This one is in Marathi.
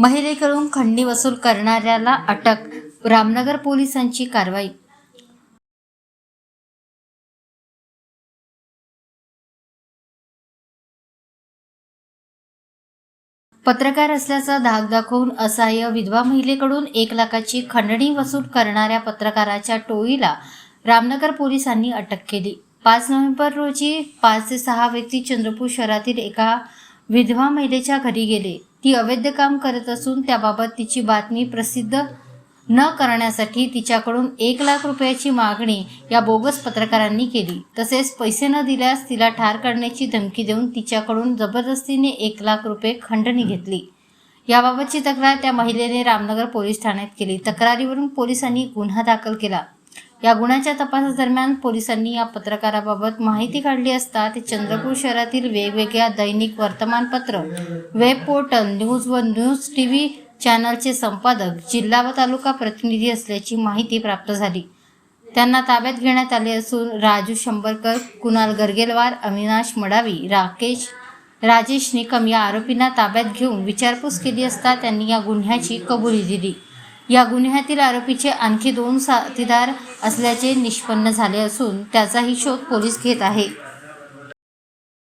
महिलेकडून खंडणी वसूल करणाऱ्याला अटक रामनगर पोलिसांची कारवाई. पत्रकार असल्याचा धाक दाखवून असहाय्य विधवा महिलेकडून एक लाखाची खंडणी वसूल करणाऱ्या पत्रकाराच्या टोळीला रामनगर पोलिसांनी अटक केली. पाच नोव्हेंबर रोजी पाच ते सहा व्यक्ती चंद्रपूर शहरातील एका विधवा महिलेच्या घरी गेले. ती अवैध काम करत असून त्याबाबत तिची बातमी प्रसिद्ध न करण्यासाठी तिच्याकडून एक लाख रुपयाची मागणी या बोगस पत्रकारांनी केली. तसेच पैसे न दिल्यास तिला ठार करण्याची धमकी देऊन तिच्याकडून जबरदस्तीने एक लाख रुपये खंडणी घेतली. याबाबतची तक्रार त्या महिलेने रामनगर पोलीस ठाण्यात केली. तक्रारीवरून पोलिसांनी गुन्हा दाखल केला. या गुन्ह्याच्या तपासादरम्यान पोलिसांनी या पत्रकाराबाबत माहिती काढली असता ते चंद्रपूर शहरातील वेगवेगळ्या दैनिक वर्तमानपत्र वेब पोर्टल न्यूज व न्यूज टी व्ही चॅनलचे संपादक जिल्हा व तालुका प्रतिनिधी असल्याची माहिती प्राप्त झाली. त्यांना ताब्यात घेण्यात आले असून राजू शंभरकर कुणाल गरगेलवार अविनाश मडावी राकेश राजेश निकम या आरोपींना ताब्यात घेऊन विचारपूस केली असता त्यांनी या गुन्ह्याची कबुली दिली. या गुन्ह्यातील आरोपीचे आणखी दोन साथीदार असल्याचे निष्पन्न झाले असून त्याचाही शोध पोलीस घेत आहे